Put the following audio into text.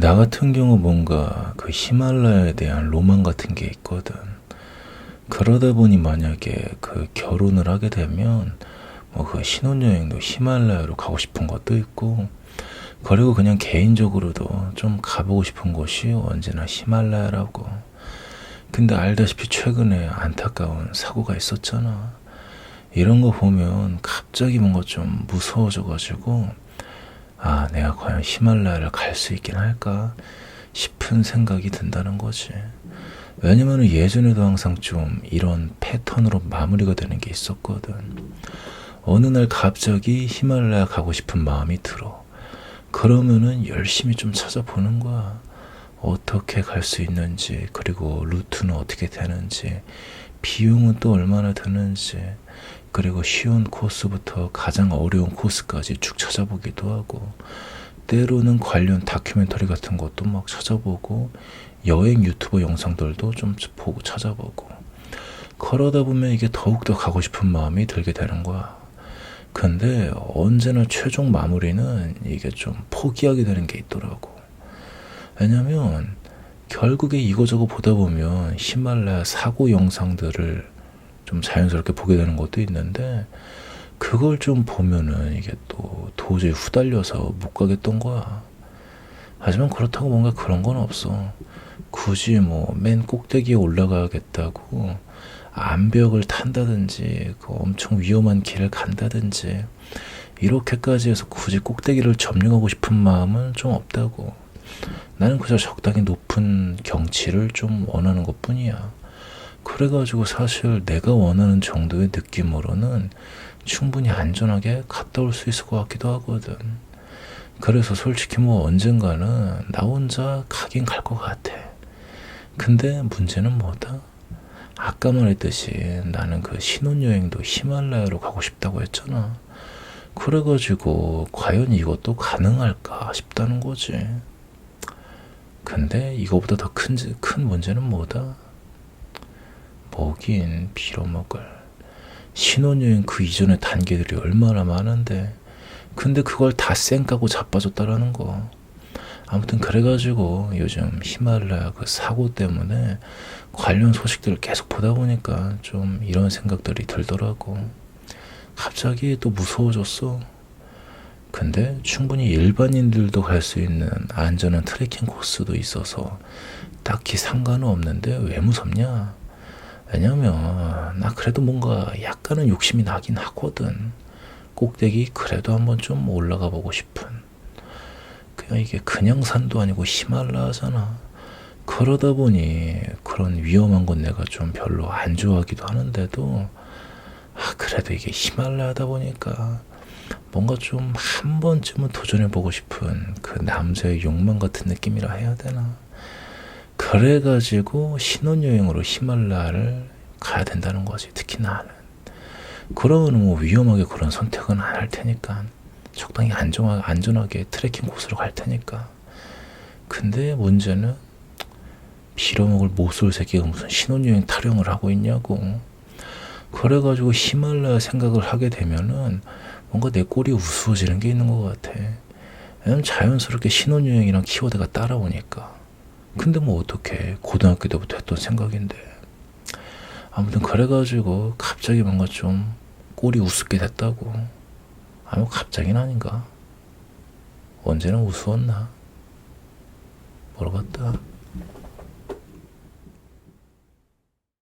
나 같은 경우 뭔가 그 히말라야에 대한 로망 같은 게 있거든. 그러다 보니 만약에 그 결혼을 하게 되면 뭐 그 신혼여행도 히말라야로 가고 싶은 것도 있고 그리고 그냥 개인적으로도 좀 가보고 싶은 곳이 언제나 히말라야라고. 근데 알다시피 최근에 안타까운 사고가 있었잖아. 이런 거 보면 갑자기 뭔가 좀 무서워져가지고 아, 내가 과연 히말라야를 갈 수 있긴 할까 싶은 생각이 든다는 거지. 왜냐면 예전에도 항상 좀 이런 패턴으로 마무리가 되는 게 있었거든. 어느 날 갑자기 히말라야 가고 싶은 마음이 들어. 그러면은 열심히 좀 찾아보는 거야. 어떻게 갈 수 있는지, 그리고 루트는 어떻게 되는지, 비용은 또 얼마나 드는지, 그리고 쉬운 코스부터 가장 어려운 코스까지 쭉 찾아보기도 하고, 때로는 관련 다큐멘터리 같은 것도 막 찾아보고, 여행 유튜버 영상들도 좀 보고 찾아보고, 그러다 보면 이게 더욱더 가고 싶은 마음이 들게 되는 거야. 근데 언제나 최종 마무리는 이게 좀 포기하게 되는 게 있더라고. 왜냐면 결국에 이거저거 보다 보면 히말라야 사고 영상들을 좀 자연스럽게 보게 되는 것도 있는데 그걸 좀 보면은 이게 또 도저히 후달려서 못 가겠던 거야. 하지만 그렇다고 뭔가 그런 건 없어. 굳이 뭐 맨 꼭대기에 올라가겠다고 암벽을 탄다든지 그 엄청 위험한 길을 간다든지 이렇게까지 해서 굳이 꼭대기를 점령하고 싶은 마음은 좀 없다고. 나는 그저 적당히 높은 경치를 좀 원하는 것 뿐이야. 그래가지고 사실 내가 원하는 정도의 느낌으로는 충분히 안전하게 갔다 올 수 있을 것 같기도 하거든. 그래서 솔직히 뭐 언젠가는 나 혼자 가긴 갈 것 같아. 근데 문제는 뭐다? 아까 말했듯이 나는 그 신혼여행도 히말라야로 가고 싶다고 했잖아. 그래가지고 과연 이것도 가능할까 싶다는 거지. 근데 이거보다 더 큰 큰 문제는 뭐다? 먹인 빌어먹을 신혼여행 그 이전의 단계들이 얼마나 많은데 근데 그걸 다 쌩까고 자빠졌다라는 거. 아무튼 그래가지고 요즘 히말라야 그 사고 때문에 관련 소식들을 계속 보다 보니까 좀 이런 생각들이 들더라고. 갑자기 또 무서워졌어. 근데 충분히 일반인들도 갈 수 있는 안전한 트레킹 코스도 있어서 딱히 상관은 없는데 왜 무섭냐? 왜냐면 나 그래도 뭔가 약간은 욕심이 나긴 하거든. 꼭대기 그래도 한번 좀 올라가 보고 싶은. 그냥 이게 그냥 산도 아니고 히말라야잖아. 그러다 보니 그런 위험한 건 내가 좀 별로 안 좋아하기도 하는데도 아 그래도 이게 히말라야다 보니까 뭔가 좀 한 번쯤은 도전해보고 싶은 그 남자의 욕망 같은 느낌이라 해야 되나. 그래가지고 신혼여행으로 히말라야를 가야 된다는 거지. 특히 나는. 그러면 뭐 위험하게 그런 선택은 안 할 테니까. 적당히 안전하, 안전하게 트레킹 코스로 갈 테니까. 근데 문제는 빌어먹을 모쏠 새끼가 무슨 신혼여행 타령을 하고 있냐고. 그래가지고 히말라야 생각을 하게 되면은 뭔가 내 꼴이 우스워지는 게 있는 것 같아. 왜냐면 자연스럽게 신혼여행이랑 키워드가 따라오니까. 근데 뭐 어떻게 고등학교 때부터 했던 생각인데. 아무튼 그래가지고 갑자기 뭔가 좀 꼴이 우습게 됐다고. 아무 갑자기는 아닌가. 언제나 우스웠나. 모르겠다.